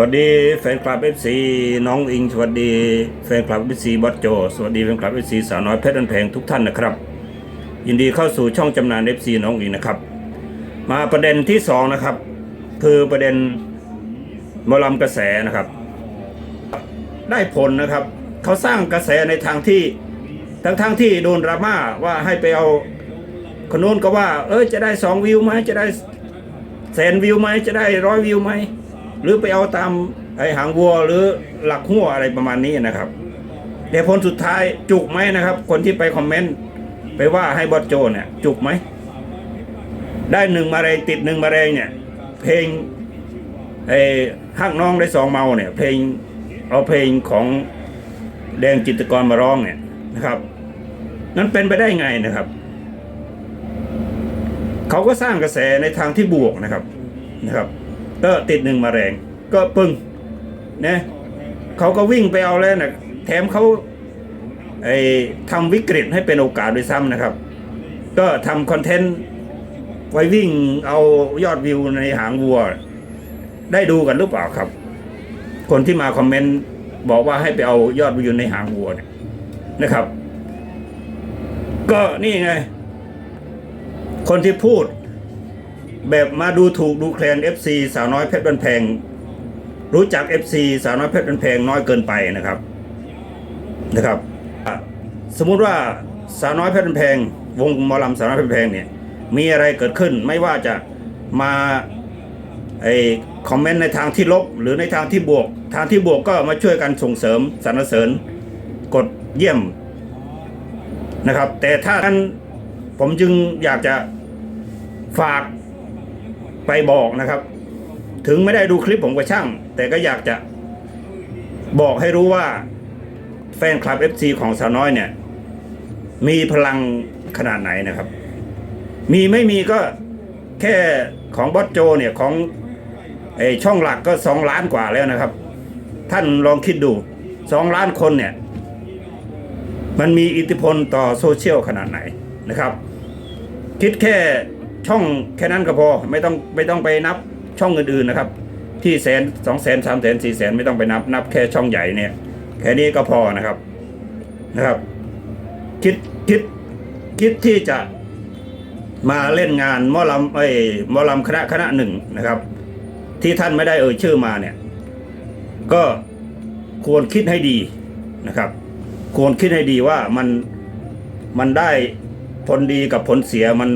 วัสดีแฟนคลับเอฟซีน้องอิง สวัสดีแฟนคลับเอฟซีบอสโจ สวัสดีแฟนคลับเอฟซีสาวน้อยเพชรอันแพงทุกท่านนะครับ ยินดีเข้าสู่ช่องจำหนานเอฟซีน้องอิงนะครับ มาประเด็นที่สองนะครับ คือประเด็นมอลำกระแสนะครับ ได้ผลนะครับ เขาสร้างกระแสในทางที่ทั้งทางๆที่โดนดราม่าว่าให้ไปเอาคนนู้นก็ว่า เออจะได้สองวิวไหมจะได้แสนวิวไหมจะได้ร้อยวิวไหม หรือไปเอาตามไอหางวัวหรือหลักหัวอะไรประมาณนี้นะครับแต่ผลสุดท้ายจุกไหมนะครับ คนที่ไปคอมเมนต์ไปว่าให้บอสโจเนี่ยจุกไหมได้หนึ่งมาแรงติดหนึ่งมาแรงเนี่ย เพลงไอ้ฮักน้องได้สองเมาเนี่ย เพลงเอาเพลงของแดงจิตกรมาร้องเนี่ยนะครับ นั้นเป็นไปได้ไงนะครับ เขาก็สร้างกระแสในทางที่บวกนะครับนะครับ ก็ติดหนึ่งมาแรง ก็ปึ้งนะเขาก็วิ่งไปเอาแล้วนะแถมเขาไอ้ทำวิกฤตให้เป็นโอกาสด้วยซ้ำนะครับ ก็ทำคอนเทนต์ไว้วิ่งเอายอดวิวในหางวัว ได้ดูกันหรือเปล่าครับ คนที่มาคอมเมนต์บอกว่าให้ไปเอายอดวิวในหางวัวเนี่ยนะครับ ก็นี่ไง คนที่พูด แบบมาดูถูกดูแคลน FC สาวน้อยเพชรบันแพง รู้จัก FC สาวน้อยเพชรบันแพงน้อยเกินไปนะครับนะครับ สมมุติว่าสาวน้อยเพชรบันแพง วงมอลำสาวน้อยเพชรบันแพงเนี่ยมีอะไรเกิดขึ้นไม่ว่าจะมาไอคอมเมนต์ในทางที่ลบหรือในทางที่บวก ทางที่บวกก็มาช่วยกันส่งเสริมสรรเสริญกดเยี่ยมนะครับ แต่ถ้าท่านผมจึงอยากจะฝาก ไปบอกนะครับ ถึงไม่ได้ดูคลิปผมก็ช่าง แต่ก็อยากจะบอกให้รู้ว่าแฟนคลับ FC ของสาวน้อยเนี่ย มีพลังขนาดไหนนะครับ มีไม่มีก็แค่ของบอสโจเนี่ยของไอช่องหลักก็สองล้านกว่าแล้วนะครับ ท่านลองคิดดูสองล้านคนเนี่ย มันมีอิทธิพลต่อโซเชียลขนาดไหนนะครับ คิดแค่ ช่องแค่นั้นก็พอไม่ต้องไม่ต้องไปนับช่องอื่นๆนะครับ ที่แสนสองแสนสามแสนสี่แสนไม่ต้องไปนับนับแค่ช่องใหญ่เนี่ย แค่นี้ก็พอนะครับนะครับ คิดคิดคิดที่จะมาเล่นงานมอลำไอ้มอลำคณะคณะหนึ่งนะครับ ที่ท่านไม่ได้เอ่ยชื่อมาเนี่ย ก็ควรคิดให้ดีนะครับ ควรคิดให้ดีว่ามันมันได้ผลดีกับผลเสียมัน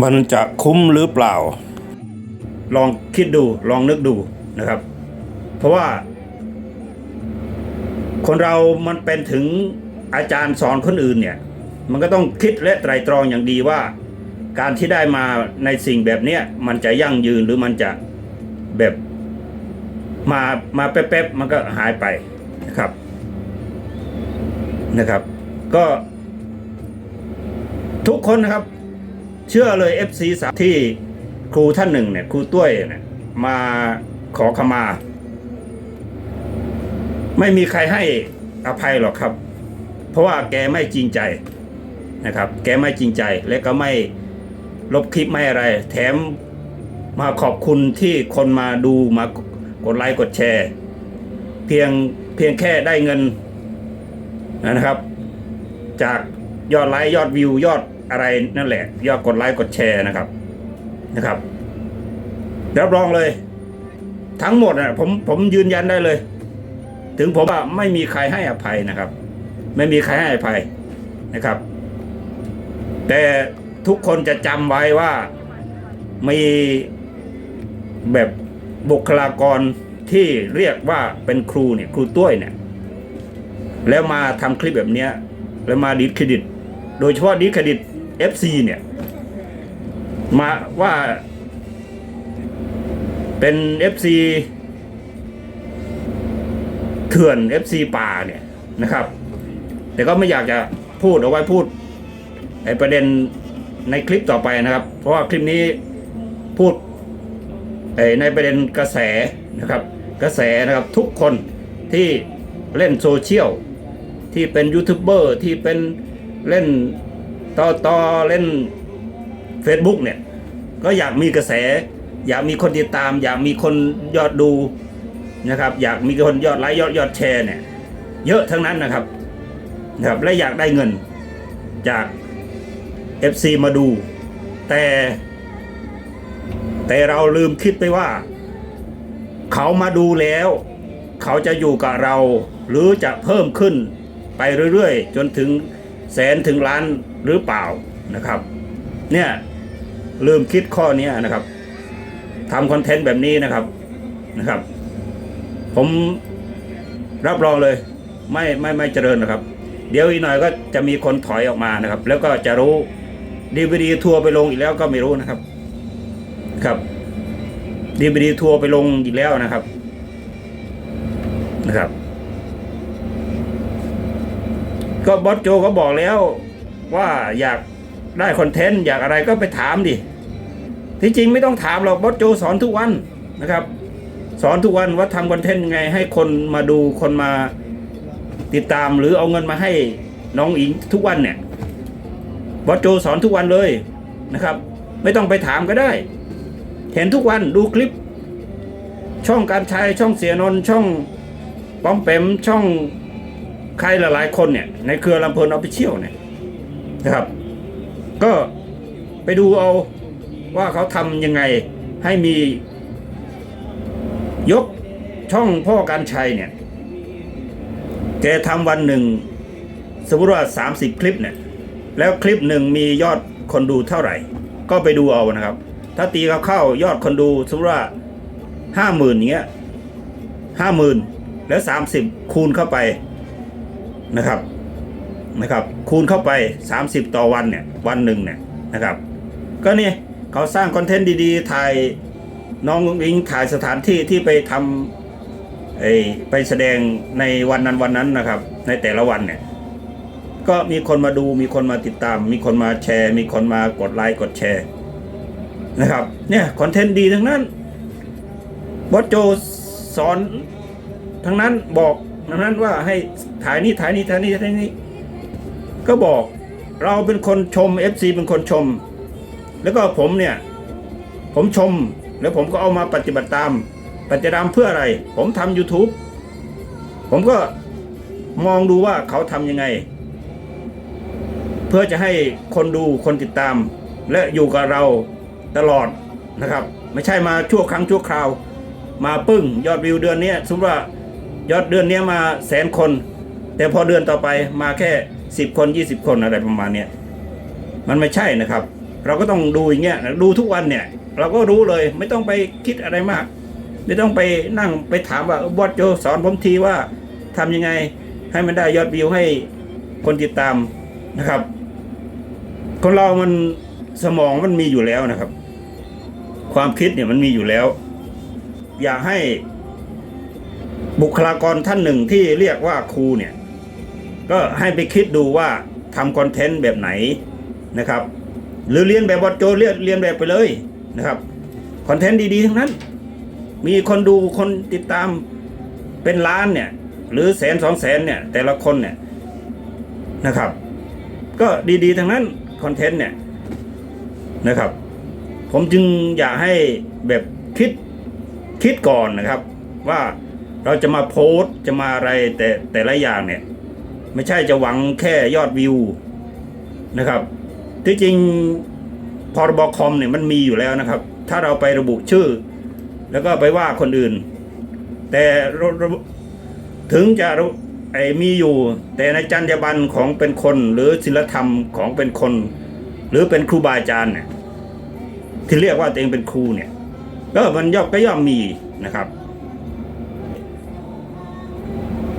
มันจะคุ้มหรือเปล่า ลองคิดดูลองนึกดูนะครับ เพราะว่า คนเรามันเป็นถึงอาจารย์สอนคนอื่นเนี่ย มันก็ต้องคิดและไตรตรองอย่างดีว่า การที่ได้มาในสิ่งแบบเนี้ยมันจะยั่งยืนหรือมันจะแบบมามาแป๊บๆมันก็หายไปนะครับนะครับ ก็ทุกคนนะครับ เชื่อเลย FC สามที่ครูท่านหนึ่งเนี่ยครูต้วยเนี่ยมาขอขมา ไม่มีใครให้อภัยหรอกครับ เพราะว่าแกไม่จริงใจนะครับ แกไม่จริงใจและก็ไม่ลบคลิปไม่อะไร แถมมาขอบคุณที่คนมาดูมากดไลค์กดแชร์ เพียงเพียงแค่ได้เงินนะครับ จากยอดไลค์ยอดวิวยอด อะไรนั่นแหละยอดกดไลค์กดแชร์นะครับนะครับรับรองเลย ทั้งหมดนะผมผมยืนยันได้เลย ถึงผมว่าไม่มีใครให้อภัยนะครับ ไม่มีใครให้อภัยนะครับ แต่ทุกคนจะจำไว้ว่ามีแบบบุคลากรที่เรียกว่าเป็นครูเนี่ยครูต้วยเนี่ย แล้วมาทำคลิปแบบเนี้ย แล้วมาดิสเครดิต โดยเฉพาะดิสเครดิต FC เนี่ย มาว่าเป็น FC เถื่อน FC ป่าเนี่ยนะครับ แต่ก็ไม่อยากจะพูดเอาไว้พูดไอประเด็นในคลิปต่อไปนะครับ เพราะว่าคลิปนี้พูดไอในประเด็นกระแสนะครับ กระแสนะครับทุกคนที่เล่นโซเชียลที่เป็นยูทูบเบอร์ที่เป็นเล่น ต่อต่อเล่น Facebook เนี่ย ก็อยากมีกระแส อยากมีคนติดตาม อยากมีคนยอดดูนะครับ อยากมีคนยอดไลค์ยอดยอดแชร์เนี่ย เยอะทั้งนั้นนะครับนะครับและอยากได้เงินจาก FC มาดู แต่ แต่เราลืมคิดไปว่า เขามาดูแล้ว เขาจะอยู่กับเรา หรือจะเพิ่มขึ้นไปเรื่อยๆ จนถึงแสนถึงล้าน หรือเปล่านะครับ เนี่ยลืมคิดข้อนี้นะครับทำคอนเทนต์แบบนี้นะครับนะครับ ผมรับรองเลย ไม่ไม่ไม่เจริญนะครับ เดี๋ยวอีกหน่อยก็จะมีคนถอยออกมานะครับ แล้วก็จะรู้ดีวดีทัวร์ไปลงอีกแล้วก็ไม่รู้นะครับ ครับดีวดีทัวร์ไปลงอีกแล้วนะครับนะครับ ก็บอสโจก็บอกแล้ว ว่าอยากได้คอนเทนต์อยากอะไรก็ไปถามดิที่จริงไม่ต้องถามหรอกบอสโจสอนทุกวันนะครับ สอนทุกวันว่าทำคอนเทนต์ยังไง ให้คนมาดูคนมาติดตามหรือเอาเงินมาให้น้องอิงทุกวันเนี่ยบอสโจสอนทุกวันเลยนะครับ ไม่ต้องไปถามก็ได้ เห็นทุกวันดูคลิป ช่องการชัยช่องเสียนนช่องป้อมเปมช่องใครหลายๆคนเนี่ยในเครือลำเพลินออฟฟิเชียลเนี่ย นะครับ ก็ไปดูเอาว่าเขาทำยังไงให้มี ยกช่องพ่อการชัยเนี่ยแกทำวันหนึ่ง สมมติว่า 30 คลิปเนี่ย แล้วคลิปหนึ่งมียอดคนดูเท่าไหร่ ก็ไปดูเอานะครับ ถ้าตีเขาเข้ายอดคนดูสมมติว่าห้าหมื่นเงี้ยห้าหมื่นแล้วสามสิบคูณเข้าไปนะครับ นะครับคูณเข้าไป 30 ต่อวันเนี่ยวันหนึ่งเนี่ยนะครับก็นี่เขาสร้างคอนเทนต์ดีๆ ถ่ายน้องอิงถ่ายสถานที่ที่ไปทำไอไปแสดงในวันนั้นวันนั้นนะครับ ในแต่ละวันเนี่ยก็มีคนมาดูมีคนมาติดตาม มีคนมาแชร์ มีคนมากดไลค์กดแชร์นะครับเนี่ยคอนเทนต์ดีทั้งนั้นบอสโจสอนทั้งนั้นบอกทั้งนั้นว่าให้ถ่ายนี่ถ่ายนี่ถ่ายนี่ถ่ายนี่ ก็บอกเราเป็นคนชม FC เป็นคนชม แล้วก็ผมเนี่ย ผมชมแล้วผมก็เอามาปฏิบัติตาม ปฏิบัติตามเพื่ออะไร ผมทำ YouTube ผมก็มองดูว่าเขาทำยังไง เพื่อจะให้คนดูคนติดตาม และอยู่กับเราตลอดนะครับ ไม่ใช่มาชั่วครั้งชั่วคราว มาปึ้งยอดวิวเดือนนี้สมมติว่ายอดเดือนนี้มาแสนคน แต่พอเดือนต่อไปมาแค่ สิบคนยี่สิบคนอะไรประมาณเนี้ยมันไม่ใช่นะครับ เราก็ต้องดูอย่างเงี้ยดูทุกวันเนี่ย เราก็รู้เลยไม่ต้องไปคิดอะไรมาก ไม่ต้องไปนั่งไปถามว่าบอสโจสอนผมทีว่าทำยังไงให้มันได้ยอดวิวให้คนติดตามนะครับ คนเรามันสมองมันมีอยู่แล้วนะครับ ความคิดเนี่ยมันมีอยู่แล้ว อยากให้บุคลากรท่านหนึ่งที่เรียกว่าครูเนี่ย ก็ให้ไปคิดดูว่าทำคอนเทนต์แบบไหนนะครับ หรือเรียนแบบบอสโจเรียนเรียนแบบไปเลยนะครับคอนเทนต์ดีๆทั้งนั้น มีคนดูคนติดตามเป็นล้านเนี่ย หรือแสนสองแสนเนี่ย แต่ละคนเนี่ยนะครับ ก็ดีๆทั้งนั้นคอนเทนต์เนี่ยนะครับ ผมจึงอยากให้แบบคิดคิดก่อนนะครับ ว่าเราจะมาโพสต์จะมาอะไรแต่แต่ละอย่างเนี่ย ไม่ใช่จะหวังแค่ยอดวิวนะครับที่จริงพรบคอมเนี่ยมันมีอยู่แล้วนะครับ ถ้าเราไประบุชื่อ แล้วก็ไปว่าคนอื่น แต่ถึงจะไอ้มีอยู่ แต่ในจรรยาบรรณของเป็นคน หรือศีลธรรมของเป็นคน หรือเป็นครูบาอาจารย์เนี่ยที่เรียกว่าตัวเองเป็นครูเนี่ยก็มันย่อมก็ย่อมมีนะครับ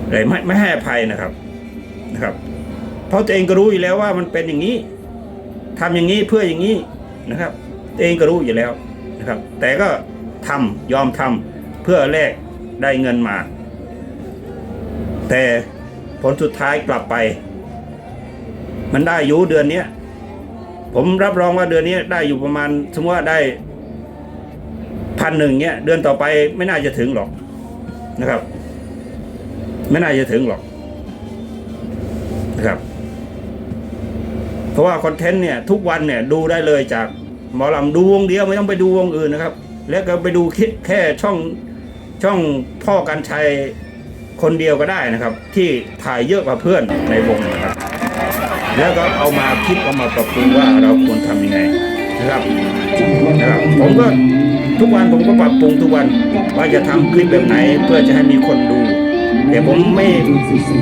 แต่ไม่ไม่ให้อภัยนะครับ นะครับ เพราะตัวเองก็รู้อยู่แล้วว่ามันเป็นอย่างนี้ทำอย่างนี้เพื่ออย่างนี้นะครับ ตัวเองก็รู้อยู่แล้วนะครับ แต่ก็ทำยอมทำเพื่อแลกได้เงินมา แต่ผลสุดท้ายกลับไป มันได้อยู่เดือนเนี้ยผมรับรองว่าเดือนนี้ได้อยู่ประมาณสมมติว่าได้พันหนึ่งเนี้ยเดือนต่อไปไม่น่าจะถึงหรอกนะครับ ไม่น่าจะถึงหรอก นะครับ เพราะว่าคอนเทนต์เนี่ยทุกวันเนี่ยดูได้เลยจากหมอลำดูวงเดียวไม่ต้องไปดูวงอื่นนะครับ แล้วก็ไปดูแค่แค่ช่องช่องพ่อกันชัยคนเดียวก็ได้นะครับ ที่ถ่ายเยอะกว่าเพื่อนในวงนะครับ แล้วก็เอามาคิดเอามาปรับปรุงว่าเราควรทำยังไงนะครับนะครับ ผมก็ทุกวันผมก็ปรับปรุงทุกวัน ว่าจะทำคลิปแบบไหนเพื่อจะให้มีคนดูแต่ผมไม่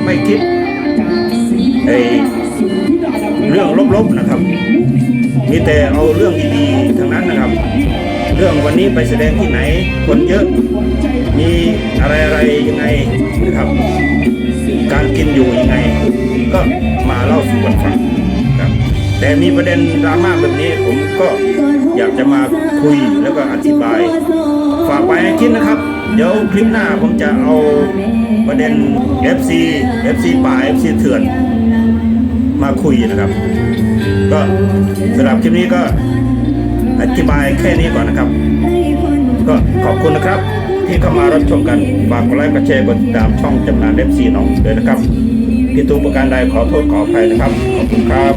ไม่คิด ไอ้เรื่องลบๆนะครับ มีแต่เอาเรื่องดีๆทั้งนั้นนะครับ เรื่องวันนี้ไปแสดงที่ไหนคนเยอะ มีอะไรอะไรยังไงนะครับ การกินอยู่ยังไง ก็มาเล่าสู่กันฟังครับแต่มีประเด็นดราม่าแบบนี้ผมก็อยากจะมาคุยแล้วก็อธิบาย ฝากไปให้คิดนะครับ เดี๋ยวคลิปหน้าผมจะเอาประเด็น FC FC ป่า FC เถื่อน มาคุยนะครับ ก็สำหรับคลิปนี้ก็อธิบายแค่นี้ก่อนนะครับ ก็ขอบคุณนะครับ ที่เข้ามารับชมกันฝากกดไลค์กดแชร์กดติดตามช่องจำนานเอฟซีน้องด้วยนะครับพี่ตูประการใดขอโทษขออภัยนะครับ ขอบคุณครับ